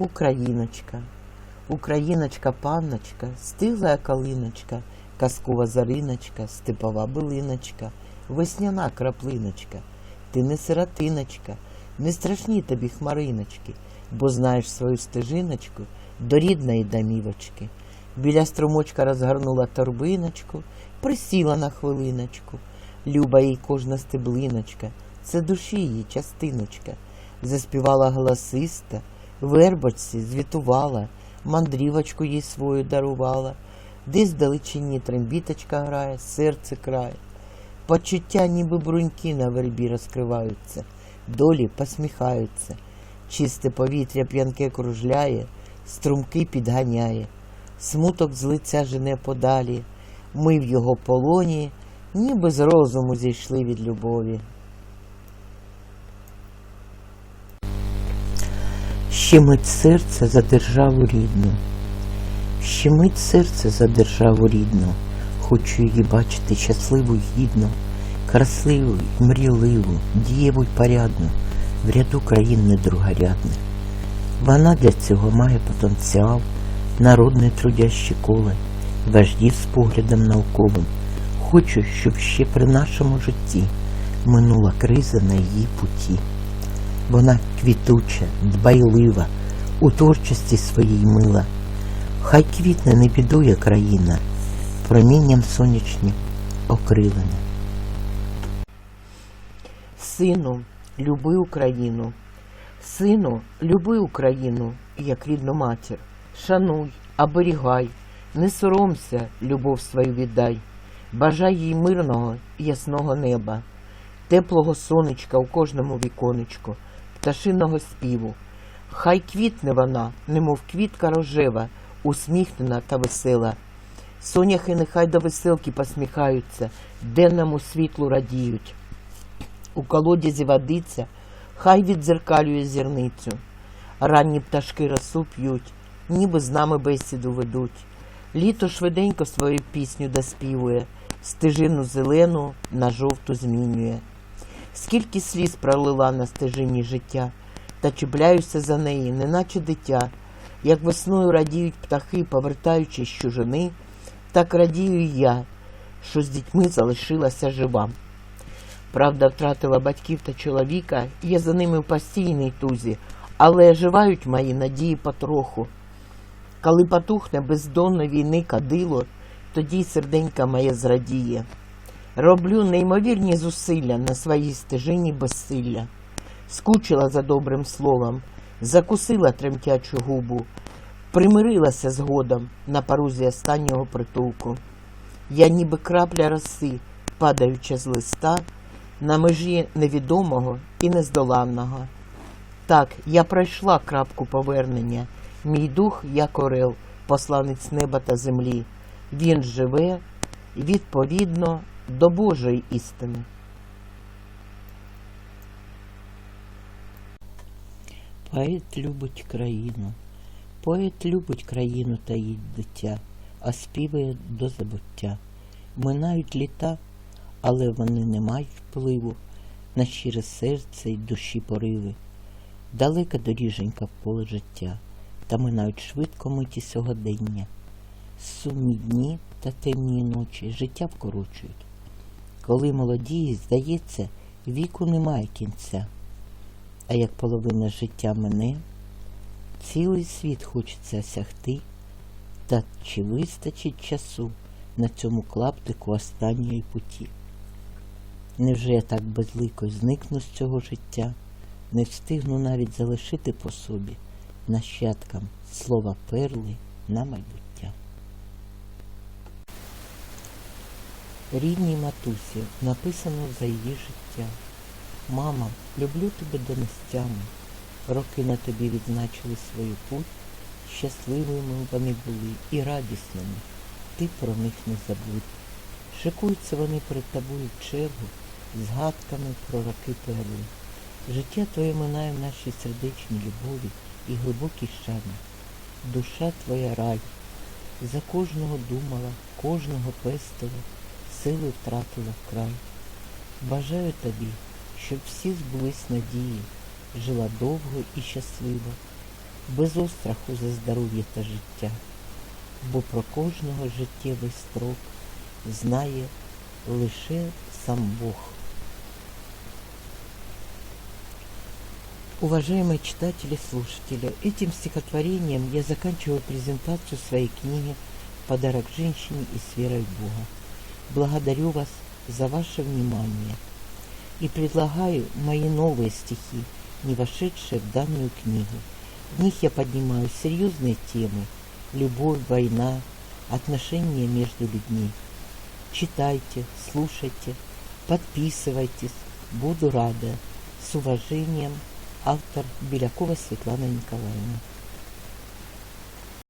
Україночка, Україночка, панночка, стигла калиночка, казкова зариночка, степова билиночка, весняна краплиночка, ти не сиротиночка, не страшні тобі хмариночки, бо знаєш свою стежиночку до рідної домівочки. Біля струмочка розгорнула торбиночку, присіла на хвилиночку. Люба їй кожна стеблиночка, це душі її частиночка. Заспівала голосиста, вербочці звітувала, мандрівочку їй свою дарувала. Десь вдалечині трембіточка грає, серце крає. Почуття, ніби бруньки на вербі розкриваються, долі посміхаються, чисте повітря п'янке кружляє, струмки підганяє, смуток з лиця жене подалі, ми в його полоні, ніби з розуму зійшли від любові. Щемить серце за державу рідну, щемить серце за державу рідну, хочу її бачити щасливу й гідну, красиву й мрійливу, дієву й порядну, в ряду країн недругорядних. Вона для цього має потенціал, народне трудяще коле, вождів з поглядом науковим. Хочу, щоб ще при нашому житті минула криза на її путі. Вона квітуча, дбайлива, у творчості своїй мила. Хай квітне не бідує країна, промінням сонячним окрилена. Сину, люби Україну. Сину, люби Україну, як рідну матір. Шануй, оберігай, не соромся, любов свою віддай. Бажай їй мирного, ясного неба, теплого сонечка у кожному віконечку, пташиного співу. Хай квітне вона, немов квітка рожева, усміхнена та весела. Соняхи нехай до веселки посміхаються, денному світлу радіють. У колодязі водиця, хай відзеркалює зірницю. Ранні пташки росу п'ють, ніби з нами бесіду ведуть. Літо швиденько свою пісню доспівує, стежину зелену на жовту змінює. Скільки сліз пролила на стежині життя, та чіпляюся за неї, неначе дитя. Як весною радіють птахи, повертаючись чужини, так радію і я, що з дітьми залишилася жива. Правда, втратила батьків та чоловіка, я за ними в постійній тузі, але живають мої надії потроху. Коли потухне бездонно війни кадило, тоді серденька моє зрадіє. Роблю неймовірні зусилля на своїй стежині безсилля. Скучила за добрим словом, закусила тремтячу губу, примирилася згодом на порозі останнього притулку. Я ніби крапля роси, падаючи з листа, на межі невідомого і нездоланного. Так, я пройшла крапку повернення. Мій дух, як орел, посланець неба та землі. Він живе відповідно до Божої істини. Поет любить країну, поет любить країну та її дитя, а співає до забуття. Минають літа, але вони не мають впливу на щире серце й душі пориви. Далека доріженька в поле життя, та минають швидко миті сьогодення. Сумні дні та темні ночі життя вкорочують. Коли молодії, здається, віку немає кінця. А як половина життя мене, цілий світ хочеться осягти, та чи вистачить часу на цьому клаптику останньої путі? Невже я так безлико зникну з цього життя, не встигну навіть залишити по собі нащадкам слова перли на майбуття? Рідній матусі написано за її життя. Мама, люблю тебе донестями. Роки на тобі відзначили свою путь. Щасливими вони були і радісними. Ти про них не забудь. Шикуються вони перед тобою в чергу, згадками про роки перли. Життя твоє минає в нашій сердечній любові і глибокій шані. Душа твоя рай. За кожного думала, кожного пестила, сили втратила вкрай. Бажаю тобі, щоб всі збулись надії, жила довго і щасливо. без остраху за здоров'я та життя, бо про кожного життєвий строк знає лише сам Бог. Уважаемые читатели и слушатели, этим стихотворением я заканчиваю презентацию своей книги «Подарок женщине и с верой в Бога». Благодарю вас за ваше внимание и предлагаю мои новые стихи, не вошедшие в данную книгу. В них я поднимаю серьезные темы – любовь, война, отношения между людьми. Читайте, слушайте, подписывайтесь, буду рада. С уважением, автор Белякова Светлана Николаевна.